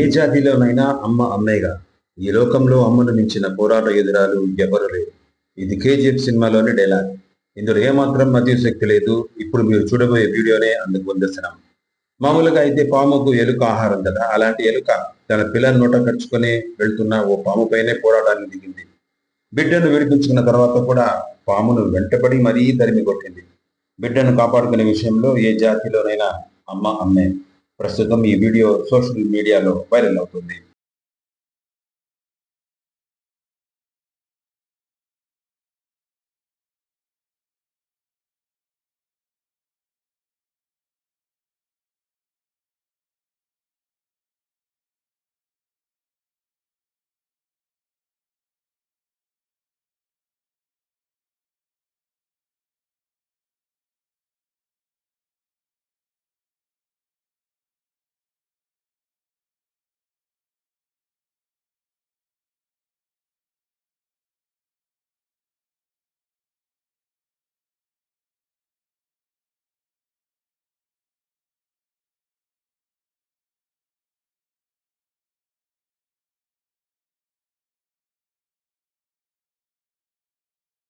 ఏ జాతిలోనైనా అమ్మ అమ్మేగా. ఈ లోకంలో అమ్మను మించిన పోరాట ఎదురాలు ఎవరు లేరు. ఇది కేజీఎఫ్ సినిమాలోని డైలాగ్. ఇందులో ఏమాత్రం అతిశక్తి లేదు. ఇప్పుడు మీరు చూడబోయే వీడియోనే అందుకు వందసనం మామూలుగా అయితే పాముకు ఎలుక ఆహారం కదా. అలాంటి ఎలుక తన పిల్లల నోట కరుచుకొని వెళ్తున్న ఓ పాము పైనే పోరాటానికి దిగింది. బిడ్డను విడిపించుకున్న తర్వాత కూడా పామును వెంటపడి మరీ తరిమి కొట్టింది బిడ్డను కాపాడుకునే విషయంలో ఏ జాతిలోనైనా అమ్మ అమ్మే. ప్రస్తుతం ఈ వీడియో సోషల్ మీడియాలో వైరల్ అవుతుంది.